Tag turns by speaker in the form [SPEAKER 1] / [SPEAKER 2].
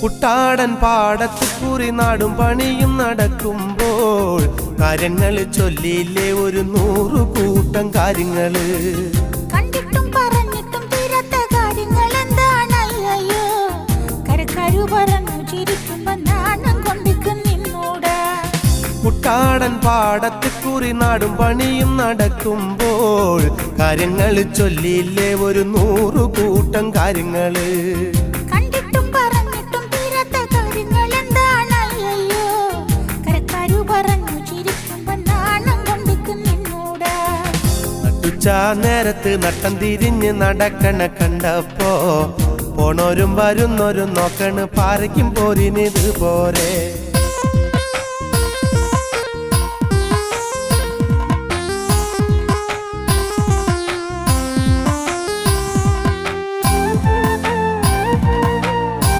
[SPEAKER 1] കുട്ടാടൻ പാടത്ത് കുറി നാടും പണിയും നടക്കുമ്പോൾ കാര്യങ്ങൾ ചൊല്ലിയില്ലേ ഒരു നൂറു കൂട്ടം കാര്യങ്ങൾ.
[SPEAKER 2] കണ്ടിട്ടും പറഞ്ഞിട്ടും തീരാത്ത കാര്യങ്ങൾ എന്താണ് അയ്യോ കരക്കാരു പറഞ്ഞു ചിരിക്കുമ്പോ നാണം കൊണ്ടിക്കും നിന്നോട്.
[SPEAKER 1] കുട്ടാടൻ പാടത്ത് കുറി നാടും പണിയും നടക്കുമ്പോൾ കാര്യങ്ങൾ ചൊല്ലിയില്ലേ ഒരു നൂറു കൂട്ടം
[SPEAKER 2] കാര്യങ്ങൾ.
[SPEAKER 1] നട്ടുച്ച നേരത്ത് നട്ടം തിരിഞ്ഞ് നടക്കണ കണ്ടപ്പോ പോണോരും വരുന്നോരും നോക്കണ് പാരയ്ക്കും പോരിനിത് പോരെ.